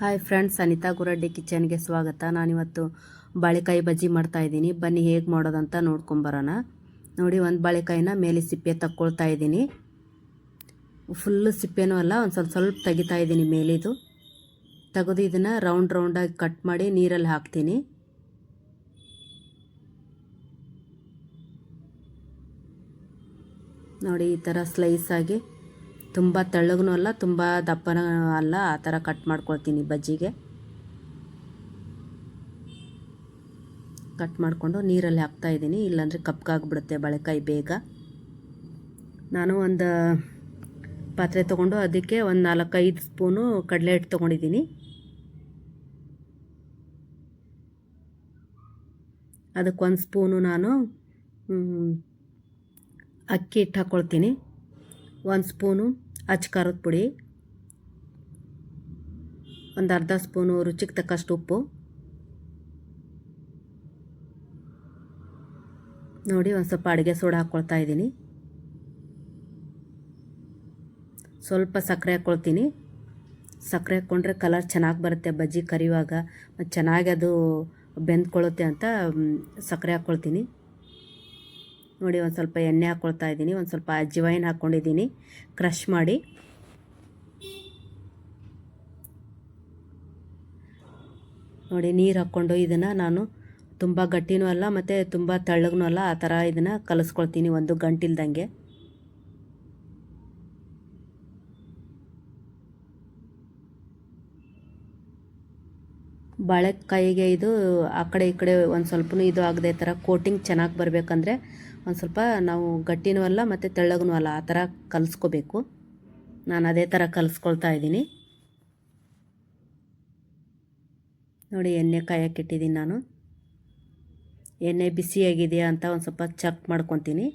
Hi friends Anita Guraddi ಕಿಚನ್ಗೆ ಸ್ವಾಗತ. ನಾನಿವತ್ತು ಬಾಳೆಕಾಯಿ ಬಜ್ಜಿ ಮಾಡ್ತಾ ಇದ್ದೀನಿ. ಬನ್ನಿ ಹೇಗೆ ಮಾಡೋದಂತ ನೋಡ್ಕೊಂಬರೋಣ ನೋಡಿ, ಒಂದು ಬಾಳೆಕಾಯಿನ ಮೇಲೆ ಸಿಪ್ಪೆ ತಕ್ಕೊಳ್ತಾ ಇದ್ದೀನಿ. ಫುಲ್ಲು ಸಿಪ್ಪೆನೂ ಅಲ್ಲ, ಒಂದು ಸ್ವಲ್ಪ ಸ್ವಲ್ಪ ತೆಗಿತಾ ಇದ್ದೀನಿ ಮೇಲಿದು. ತೆಗೆದು ಇದನ್ನು ರೌಂಡ್ ರೌಂಡಾಗಿ ಕಟ್ ಮಾಡಿ ನೀರಲ್ಲಿ ಹಾಕ್ತೀನಿ. ನೋಡಿ, ಈ ಥರ ಸ್ಲೈಸಾಗಿ ತುಂಬ ತೆಳ್ಳಗೂ ಅಲ್ಲ, ತುಂಬ ದಪ್ಪನೂ ಅಲ್ಲ. ಆ ಥರ ಕಟ್ ಮಾಡ್ಕೊಳ್ತೀನಿ ಬಜ್ಜಿಗೆ. ಕಟ್ ಮಾಡಿಕೊಂಡು ನೀರಲ್ಲಿ ಹಾಕ್ತಾಯಿದ್ದೀನಿ ಇಲ್ಲಾಂದರೆ ಕಪ್ಪಗಾಗ್ಬಿಡುತ್ತೆ ಬಳೆಕಾಯಿ ಬೇಗ. ನಾನು ಒಂದು ಪಾತ್ರೆ ತೊಗೊಂಡು ಅದಕ್ಕೆ ಒಂದು ನಾಲ್ಕೈದು ಸ್ಪೂನು ಕಡಲೆ ಹಿಟ್ಟು ತೊಗೊಂಡಿದ್ದೀನಿ. ಅದಕ್ಕೆ ಒಂದು ಸ್ಪೂನು ನಾನು ಅಕ್ಕಿ ಹಿಟ್ಟು ಹಾಕ್ಕೊಳ್ತೀನಿ ಒಂದು ಸ್ಪೂನು ಅಚ್ಚ ಖಾರದ ಪುಡಿ, ಒಂದು ಅರ್ಧ ಸ್ಪೂನು ರುಚಿಗೆ ತಕ್ಕಷ್ಟು ಉಪ್ಪು. ನೋಡಿ, ಒಂದು ಸ್ವಲ್ಪ ಅಡುಗೆ ಸೋಡಾ ಹಾಕ್ಕೊಳ್ತಾ ಇದ್ದೀನಿ. ಸ್ವಲ್ಪ ಸಕ್ಕರೆ ಹಾಕ್ಕೊಳ್ತೀನಿ ಸಕ್ಕರೆ ಹಾಕ್ಕೊಂಡ್ರೆ ಕಲರ್ ಚೆನ್ನಾಗಿ ಬರುತ್ತೆ. ಬಜ್ಜಿ ಕರಿಯುವಾಗ ಮತ್ತು ಚೆನ್ನಾಗಿ ಅದು ಬೆಂದ್ಕೊಳ್ಳುತ್ತೆ ಅಂತ ಸಕ್ಕರೆ ಹಾಕ್ಕೊಳ್ತೀನಿ ನೋಡಿ, ಒಂದು ಸ್ವಲ್ಪ ಎಣ್ಣೆ ಹಾಕ್ಕೊಳ್ತಾ ಇದ್ದೀನಿ. ಒಂದು ಸ್ವಲ್ಪ ಅಜ್ಜಿವೈನ್ ಹಾಕ್ಕೊಂಡಿದ್ದೀನಿ ಕ್ರಷ್ ಮಾಡಿ. ನೋಡಿ, ನೀರು ಹಾಕ್ಕೊಂಡು ಇದನ್ನು ನಾನು ತುಂಬ ಗಟ್ಟಿನೂ ಅಲ್ಲ, ಮತ್ತು ತುಂಬ ತೆಳ್ಳಗೂ ಅಲ್ಲ, ಆ ಥರ ಇದನ್ನು ಕಲಿಸ್ಕೊಳ್ತೀನಿ ಒಂದು ಗಂಟಿಲ್ದಂಗೆ. ಬಾಳೆಕಾಯಿಗೆ ಇದು ಆ ಕಡೆ ಈ ಕಡೆ ಒಂದು ಸ್ವಲ್ಪನೂ ಇದು ಆಗದೆ ಥರ ಕೋಟಿಂಗ್ ಚೆನ್ನಾಗಿ ಬರಬೇಕಂದ್ರೆ ಒಂದು ಸ್ವಲ್ಪ ನಾವು ಗಟ್ಟಿನೂ ಅಲ್ಲ ಮತ್ತು ತೆಳ್ಳಗೂ ಅಲ್ಲ, ಆ ಥರ ಕಲಿಸ್ಕೋಬೇಕು. ನಾನು ಅದೇ ಥರ ಕಲಿಸ್ಕೊಳ್ತಾ ಇದ್ದೀನಿ. ನೋಡಿ, ಎಣ್ಣೆ ಕಾಯಕ್ಕಿಟ್ಟಿದ್ದೀನಿ ನಾನು. ಎಣ್ಣೆ ಬಿಸಿಯಾಗಿದೆಯಾ ಅಂತ ಒಂದು ಸ್ವಲ್ಪ ಚೆಕ್ ಮಾಡ್ಕೊತೀನಿ.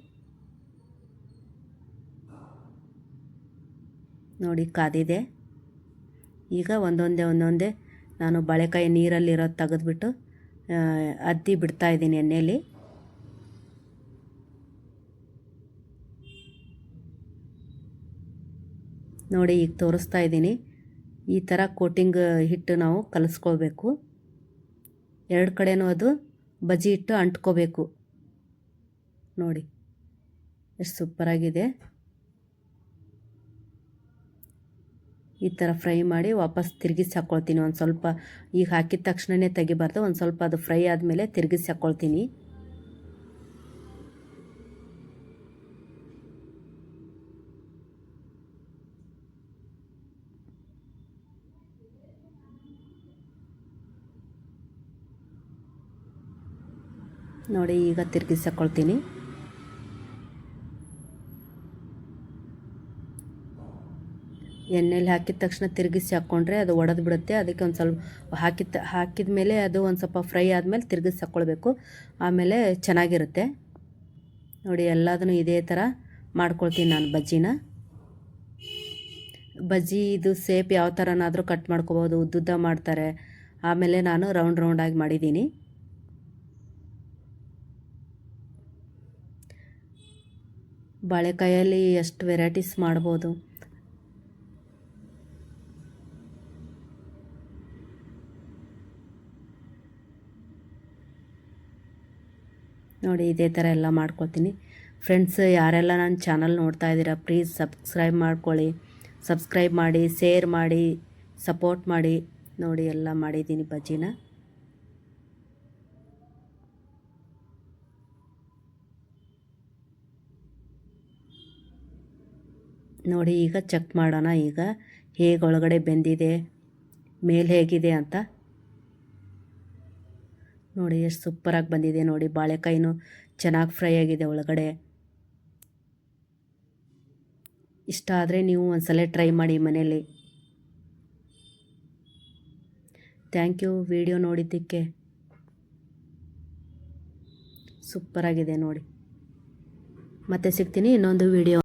ನೋಡಿ, ಕಾದಿದೆ. ಈಗ ಒಂದೊಂದೇ ಒಂದೊಂದೇ ನಾನು ಬಾಳೆಕಾಯಿ ನೀರಲ್ಲಿರೋದು ತೆಗೆದ್ಬಿಟ್ಟು ಅದ್ದಿ ಬಿಡ್ತಾ ಇದ್ದೀನಿ ಎಣ್ಣೆಯಲ್ಲಿ ನೋಡಿ ಈಗ ತೋರಿಸ್ತಾ ಇದ್ದೀನಿ. ಈ ಥರ ಕೋಟಿಂಗ್ ಹಿಟ್ಟು ನಾವು ಕಲಿಸ್ಕೊಳ್ಬೇಕು. ಎರಡು ಕಡೆಯೂ ಅದು ಬಜ್ಜಿ ಹಿಟ್ಟು ಅಂಟ್ಕೋಬೇಕು. ನೋಡಿ, ಎಷ್ಟು ಸೂಪರಾಗಿದೆ ಈ ಥರ ಫ್ರೈ ಮಾಡಿ ವಾಪಸ್ ತಿರುಗಿಸಿ ಹಾಕ್ಕೊಳ್ತೀನಿ ಒಂದು ಸ್ವಲ್ಪ ಈಗ ಹಾಕಿದ ತಕ್ಷಣವೇ ತೆಗಿಬಾರ್ದು. ಒಂದು ಸ್ವಲ್ಪ ಅದು ಫ್ರೈ ಆದಮೇಲೆ ತಿರುಗಿಸಿ ಹಾಕ್ಕೊಳ್ತೀನಿ ನೋಡಿ, ಈಗ ತಿರುಗಿಸ್ಕೊಳ್ತೀನಿ. ಎಣ್ಣೆಯಲ್ಲಿ ಹಾಕಿದ ತಕ್ಷಣ ತಿರುಗಿಸಿ ಹಾಕ್ಕೊಂಡ್ರೆ ಅದು ಒಡೆದು ಬಿಡುತ್ತೆ. ಅದಕ್ಕೆ ಒಂದು ಸ್ವಲ್ಪ ಹಾಕಿದ ಹಾಕಿದ ಮೇಲೆ ಅದು ಒಂದು ಸ್ವಲ್ಪ ಫ್ರೈ ಆದಮೇಲೆ ತಿರುಗಿಸಿ ಹಾಕ್ಕೊಳ್ಬೇಕು ಆಮೇಲೆ ಚೆನ್ನಾಗಿರುತ್ತೆ. ನೋಡಿ, ಎಲ್ಲದನ್ನು ಇದೇ ಥರ ಮಾಡ್ಕೊಳ್ತೀನಿ ನಾನು ಬಜ್ಜಿನ. ಬಜ್ಜಿ ಇದು ಸೇಪ್ ಯಾವ ಥರನಾದರೂ ಕಟ್ ಮಾಡ್ಕೋಬೋದು, ಉದ್ದುದ್ದ ಮಾಡ್ತಾರೆ. ಆಮೇಲೆ ನಾನು ರೌಂಡ್ ರೌಂಡಾಗಿ ಮಾಡಿದ್ದೀನಿ. ಬಾಳೆಕಾಯಲ್ಲಿ ಎಷ್ಟು ವೆರೈಟೀಸ್ ಮಾಡ್ಬೋದು? ನೋಡಿ, ಇದೇ ಥರ ಎಲ್ಲ ಮಾಡ್ಕೊತೀನಿ ಫ್ರೆಂಡ್ಸ್ ಯಾರೆಲ್ಲ ನನ್ನ ಚಾನಲ್ ನೋಡ್ತಾ ಇದ್ದೀರಾ ಪ್ಲೀಸ್ ಸಬ್ಸ್ಕ್ರೈಬ್ ಮಾಡ್ಕೊಳ್ಳಿ. ಸಬ್ಸ್ಕ್ರೈಬ್ ಮಾಡಿ ಶೇರ್ ಮಾಡಿ ಸಪೋರ್ಟ್ ಮಾಡಿ. ನೋಡಿ, ಎಲ್ಲ ಮಾಡಿದ್ದೀನಿ ಬಜ್ಜಿನ ನೋಡಿ, ಈಗ ಚೆಕ್ ಮಾಡೋಣ. ಈಗ ಹೇಗೆ ಒಳಗಡೆ ಬೆಂದಿದೆ, ಮೇಲೆ ಹೇಗಿದೆ ಅಂತ. ನೋಡಿ, ಎಷ್ಟು ಸೂಪರಾಗಿ ಬಂದಿದೆ ನೋಡಿ, ಬಾಳೆಕಾಯಿನೂ ಚೆನ್ನಾಗಿ ಫ್ರೈ ಆಗಿದೆ ಒಳಗಡೆ. ಇಷ್ಟ ಆದರೆ ನೀವು ಒಂದ್ಸಲ ಟ್ರೈ ಮಾಡಿ ಮನೇಲಿ ಥ್ಯಾಂಕ್ ಯು. ವಿಡಿಯೋ ನೋಡಿದ್ದಕ್ಕೆ ಸೂಪರಾಗಿದೆ ನೋಡಿ. ಮತ್ತೆ ಸಿಗ್ತೀನಿ ಇನ್ನೊಂದು ವಿಡಿಯೋ.